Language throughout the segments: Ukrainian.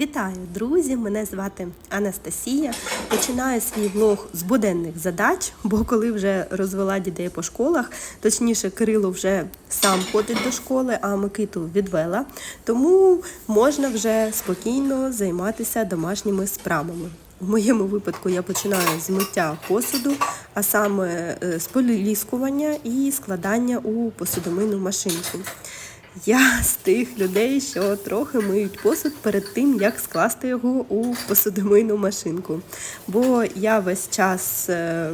Вітаю, друзі! Мене звати Анастасія. Починаю свій влог з буденних задач, бо коли вже розвела дітей по школах, точніше, Кирило вже сам ходить до школи, а Микиту відвела, тому можна вже спокійно займатися домашніми справами. В моєму випадку я починаю з миття посуду, а саме е, з поліскування і складання у посудомийну машинку. Я з тих людей, що трохи миють посуд перед тим, як скласти його у посудомийну машинку. Бо я весь час е,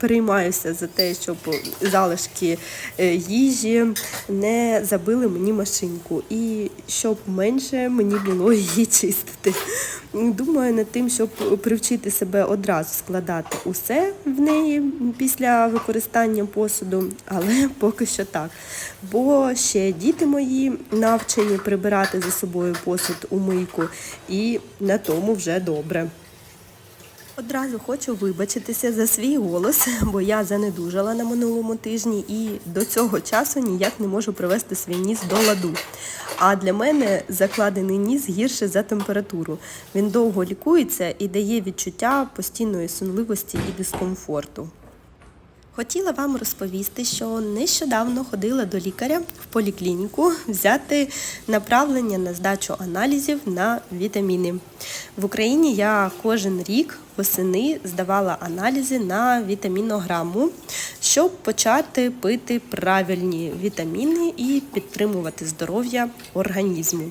переймаюся за те, щоб залишки е, їжі не забили мені машинку, і щоб менше мені було її чистити. Думаю над тим, щоб привчити себе одразу складати усе в неї після використання посуду, але поки що так. Бо ще діти мої навчені прибирати за собою посуд у мийку, і на тому вже добре. Одразу хочу вибачитися за свій голос, бо я занедужала на минулому тижні і до цього часу ніяк не можу привести свій ніс до ладу. А для мене закладений ніс гірше за температуру. Він довго лікується і дає відчуття постійної сонливості і дискомфорту. Хотіла вам розповісти, що нещодавно ходила до лікаря в поліклініку взяти направлення на здачу аналізів на вітаміни. В Україні я кожен рік восени здавала аналізи на вітамінограму, щоб почати пити правильні вітаміни і підтримувати здоров'я організму.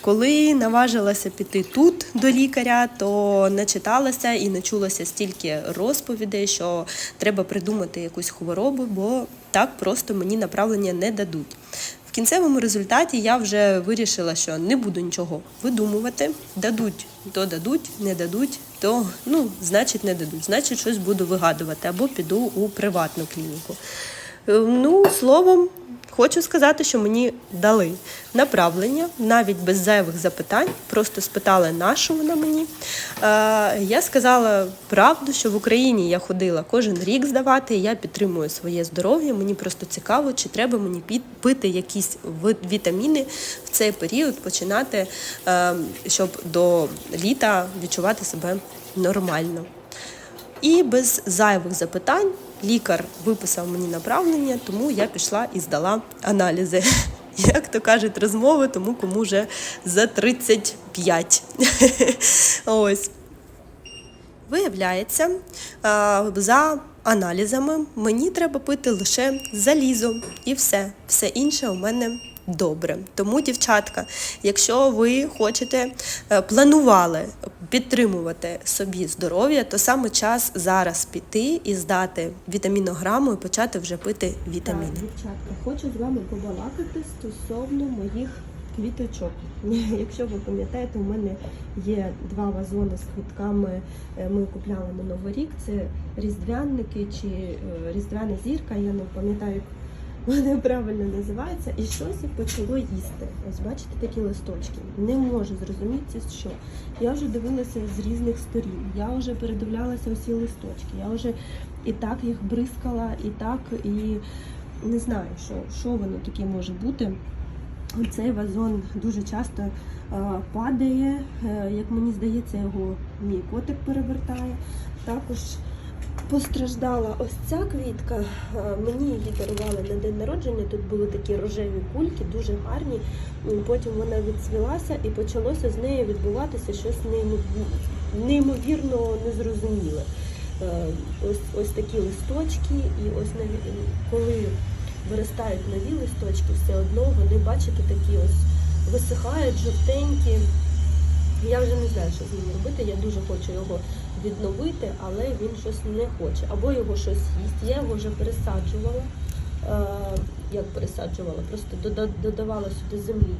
Коли наважилася піти тут до лікаря, то начиталася і начулася стільки розповідей, що треба придумати якусь хворобу, бо так просто мені направлення не дадуть. Кінцевому результаті я вже вирішила, що не буду нічого видумувати. Дадуть, то дадуть, не дадуть, то ну, значить не дадуть. Значить, щось буду вигадувати або піду у приватну клініку. Е, Ну, словом, хочу сказати, що мені дали направлення, навіть без зайвих запитань. Просто спитали, на що вона мені. Е, я сказала правду, що в Україні я ходила кожен рік здавати, я підтримую своє здоров'я. Мені просто цікаво, чи треба мені пити якісь вітаміни в цей період, починати, е, щоб до літа відчувати себе нормально. І без зайвих запитань лікар виписав мені направлення, тому я пішла і здала аналізи. Як то кажуть, розмови, тому кому вже за 35. Ось. Виявляється, за аналізами мені треба пити лише залізо і все. Все інше у мене добре. Тому, дівчатка, якщо ви хочете, е, планували підтримувати собі здоров'я, то саме час зараз піти і здати вітамінограму і почати вже пити вітаміни. Так, дівчатка, хочу з вами побалакати стосовно моїх квіточок. Якщо ви пам'ятаєте, у мене є два вазони з квітками. е, Ми купляли на Новий рік. Це різдвянники чи е, різдвяна зірка. Я не пам'ятаю, вони правильно називаються. І щось їх почало їсти. Ось бачите такі листочки. Не можу зрозуміти, що. Я вже дивилася з різних сторін. Я вже передивлялася усі листочки. Я вже і так їх бризкала, і так, і не знаю, що, що воно таке може бути. Цей вазон дуже часто е, падає, е, як мені здається, його мій котик перевертає. Також постраждала ось ця квітка. Е, Мені її дарували на день народження. Тут були такі рожеві кульки, дуже гарні. Потім вона відцвілася і почалося з нею відбуватися щось неймовірно незрозуміле. Е, Ось, ось такі листочки, і ось наві- коли виростають нові листочки, все одно вони, бачите, такі ось висихають, жовтенькі. Я вже не знаю, що з ним робити. Я дуже хочу його відновити, але він щось не хоче. Або його щось їсть. Я його вже пересаджувала. Е, як пересаджувала, просто додавала сюди землі.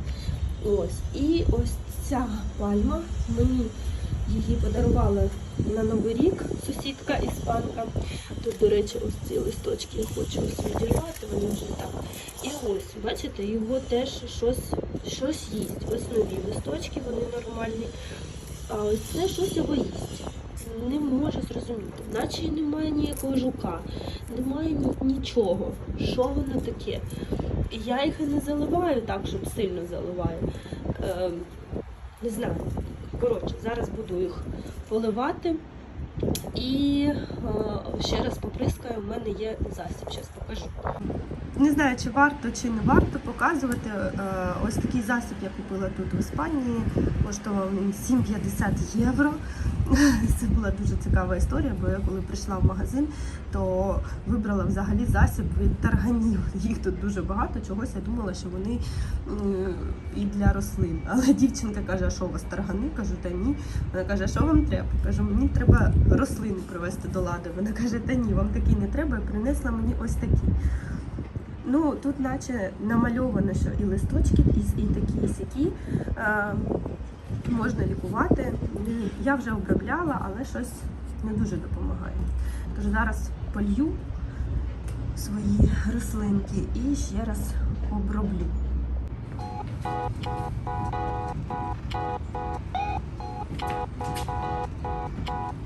Ось. І ось ця пальма мені її подарувала на Новий рік сусідка іспанка. Тут, до речі, ось ці листочки я хочу ось відірвати, вони вже так. І ось, бачите, його теж щось, щось їсть. Ось нові листочки, вони нормальні. А ось це щось його їсть. Не можу зрозуміти. Наче немає ніякого жука, немає ні- нічого. Що воно таке? Я їх і не заливаю так, щоб сильно заливаю. Ем, Не знаю. Коротше, зараз буду їх поливати. І е, ще раз поприскаю, в мене є засіб, зараз покажу. Не знаю, чи варто чи не варто показувати е, ось такий засіб, я купила тут в Іспанії. Коштував він 7,50 євро. Це була дуже цікава історія, бо я коли прийшла в магазин, то вибрала взагалі засіб від тарганів. Їх тут дуже багато. Чогось я думала, що вони і для рослин. Але дівчинка каже, а що у вас таргани? Кажу, та ні. Вона каже, а що вам треба? Кажу, мені треба рослини привезти до ладу. Вона каже, та ні, вам такі не треба. І принесла мені ось такі. Ну, тут наче намальовано, що і листочки, і, і такі, і сякі. Можна лікувати. Я вже обробляла, але щось не дуже допомагає. Тож зараз полью свої рослинки і ще раз оброблю. Так,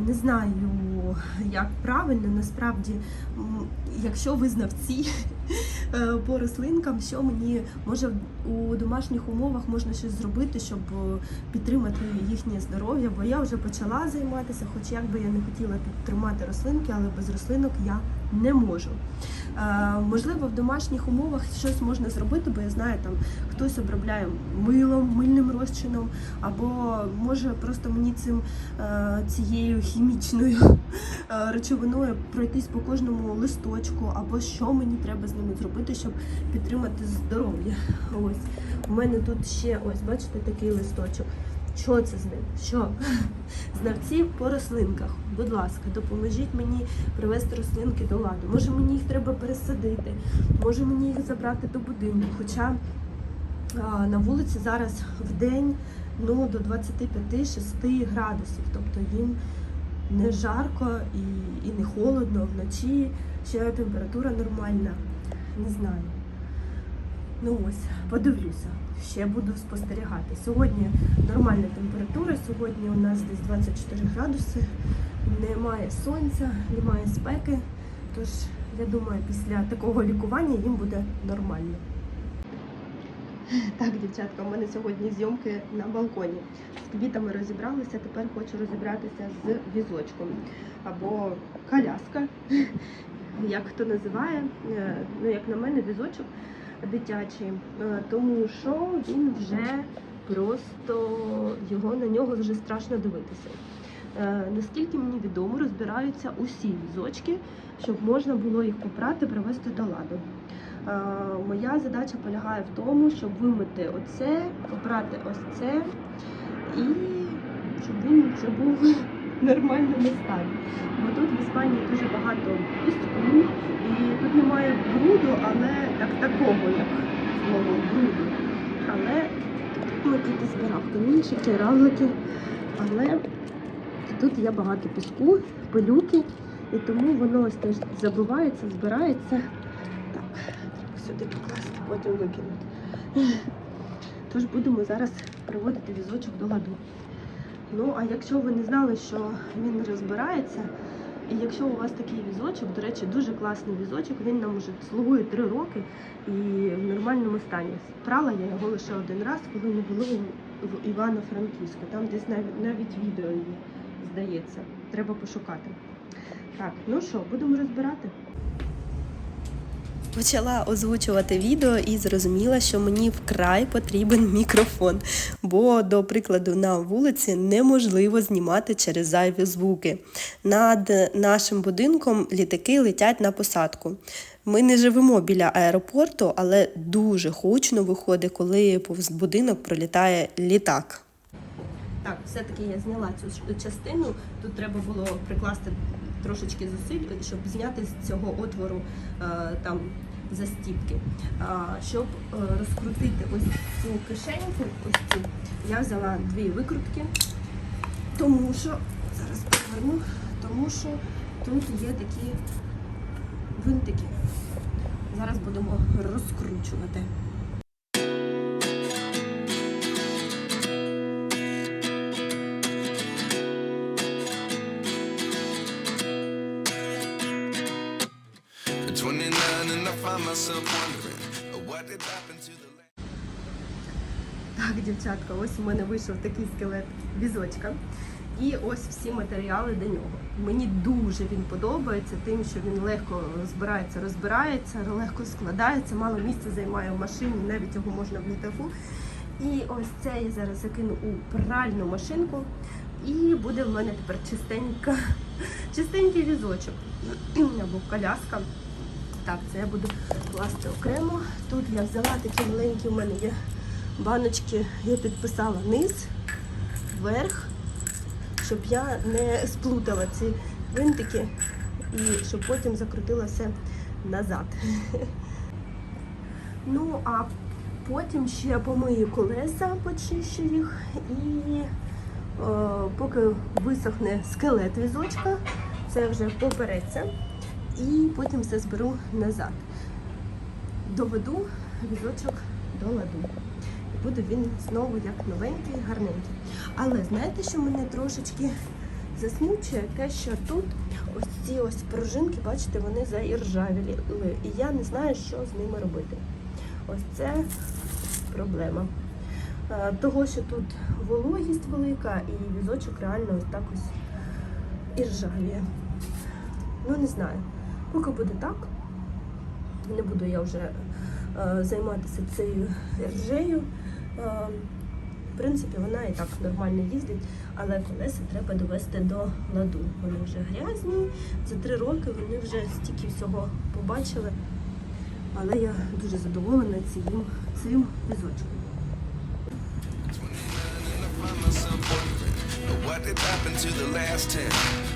Не знаю, як правильно, насправді, якщо ви знавці е, по рослинкам, що мені може у домашніх умовах можна щось зробити, щоб підтримати їхнє здоров'я, бо я вже почала займатися, хоч як би я не хотіла підтримати рослинки, але без рослинок я не можу. Можливо, в домашніх умовах щось можна зробити, бо я знаю, там хтось обробляє милом, мильним розчином, або може просто мені цим е, цією хімічною е, речовиною пройтись по кожному листочку, або що мені треба з ними зробити, щоб підтримати здоров'я. Ось у мене тут ще ось, бачите, такий листочок. Що це з ним? Що? Знавці по рослинках. Будь ласка, допоможіть мені привести рослинки до ладу. Може мені їх треба пересадити, може мені їх забрати до будинку. Хоча а, на вулиці зараз в день ну, до 25-6 градусів. Тобто їм не жарко і, і не холодно, вночі ще температура нормальна. Не знаю. Ну ось, подивлюся. Ще буду спостерігати. Сьогодні нормальна температура, сьогодні у нас десь 24 градуси, немає сонця, немає спеки. Тож я думаю, після такого лікування їм буде нормально. Так, дівчатка, у мене сьогодні зйомки на балконі. З квітами розібралися, тепер хочу розібратися з візочком або коляска, як хто називає. Е, Ну, як на мене, візочок дитячий, Е, тому що він вже просто його на нього вже страшно дивитися. Е, Наскільки мені відомо, розбираються усі візочки, щоб можна було їх попрати, привести до ладу. Е, Моя задача полягає в тому, щоб вимити оце, попрати ось це і щоб він вже був нормальному стані. Бо тут в Іспанії дуже багато піску, і тут немає бруду, але так такого, як слово бруду. Але тут тут збирав камінчики, равлики, але тут є багато піску, пилюки, і тому воно ось теж забивається, збирається. Так, треба сюди покласти, потім викинути. Тож будемо зараз приводити візочок до ладу. Ну, а якщо ви не знали, що він розбирається, і якщо у вас такий візочок, до речі, дуже класний візочок, він нам уже слугує три роки і в нормальному стані. Прала я його лише один раз, коли ми були в Івано-Франківську. Там десь навіть навіть відео є, здається. Треба пошукати. Так, ну що, будемо розбирати. Почала озвучувати відео і зрозуміла, що мені вкрай потрібен мікрофон, бо, до прикладу, на вулиці неможливо знімати через зайві звуки. Над нашим будинком літаки летять на посадку. Ми не живемо біля аеропорту, але дуже гучно виходить, коли повз будинок пролітає літак. Так, все-таки я зняла цю частину. Тут треба було прикласти трошечки зусиль, щоб зняти з цього отвору е, там застіпки. А, щоб е, розкрутити ось цю кишеньку, ось цю, я взяла дві викрутки, тому що зараз поверну, тому що тут є такі гвинтики. Зараз будемо розкручувати. Так, дівчатка, ось у мене вийшов такий скелет візочка. І ось всі матеріали до нього. Мені дуже він подобається, тим, що він легко збирається, розбирається, легко складається, мало місця займає в машині, навіть його можна в літаку. І ось це я зараз закину у пральну машинку. І буде в мене тепер чистенька, чистенький візочок або коляска. Так, це я буду класти окремо. Тут я взяла такі маленькі, у мене є баночки, я підписала низ, верх, щоб я не сплутала ці винтики і щоб потім закрутила все назад. Ну, а потім ще помию колеса, почищу їх і е, поки висохне скелет візочка, це вже попереться. І потім все зберу назад. Доведу візочок до ладу. І буде він знову як новенький, гарненький. Але знаєте, що мене трошечки засмучує? Те, що тут ось ці ось пружинки, бачите, вони заіржавіли. І я не знаю, що з ними робити. Ось це проблема. Е, Того, що тут вологість велика і візочок реально ось так ось іржавіє. Ну, не знаю. Поки буде так, не буду я вже е, займатися цією ржею. Е, в принципі, вона і так нормально їздить, але колеса треба довести до ладу. Вони вже грязні. За три роки вони вже стільки всього побачили. Але я дуже задоволена цим, цим візочком. What did happen to the last 10.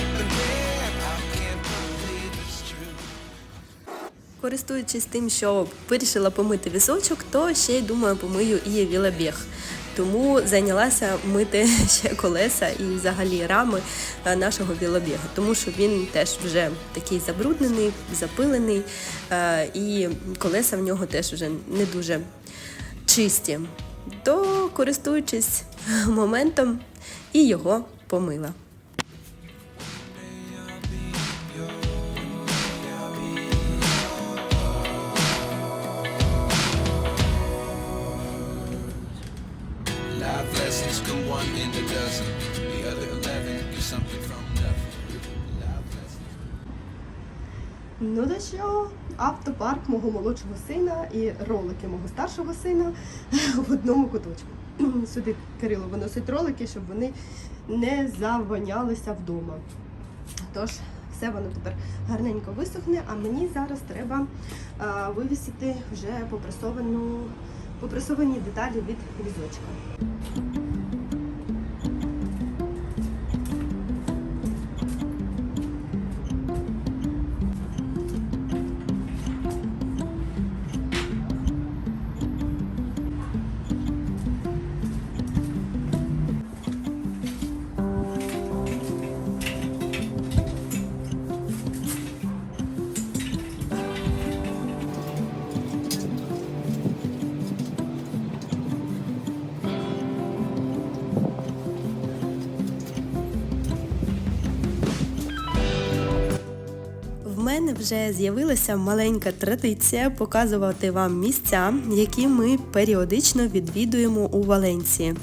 Користуючись тим, що вирішила помити візочок, то ще й думаю, помию і вілобіг. Тому зайнялася мити ще колеса і взагалі рами е, нашого вілобіга, тому що він теж вже такий забруднений, запилений, е, і колеса в нього теж вже не дуже чисті. То користуючись моментом, і його помила. Dozen. The other eleven get something from. Ну то що, автопарк мого молодшого сина і ролики мого старшого сина в одному куточку. Сюди Кирило виносить ролики, щоб вони не завонялися вдома. Тож, все воно тепер гарненько висохне, а мені зараз треба а, вивісити вже попресовані деталі від візочка. Мене вже з'явилася маленька традиція показувати вам місця, які ми періодично відвідуємо у Валенції.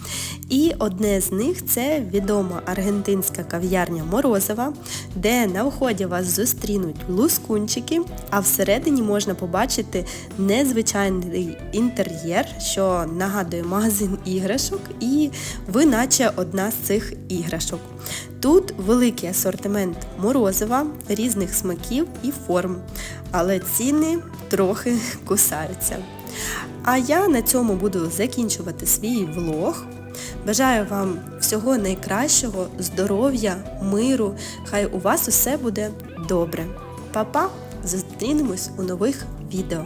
І одне з них це відома аргентинська кав'ярня Морозова, де на вході вас зустрінуть лускунчики, а всередині можна побачити незвичайний інтер'єр, що нагадує магазин іграшок, і ви наче одна з цих іграшок. Тут великий асортимент морозива, різних смаків і форм, але ціни трохи кусаються. А я на цьому буду закінчувати свій влог. Бажаю вам всього найкращого, здоров'я, миру. Хай у вас усе буде добре. Па-па! Зустрінемось у нових відео.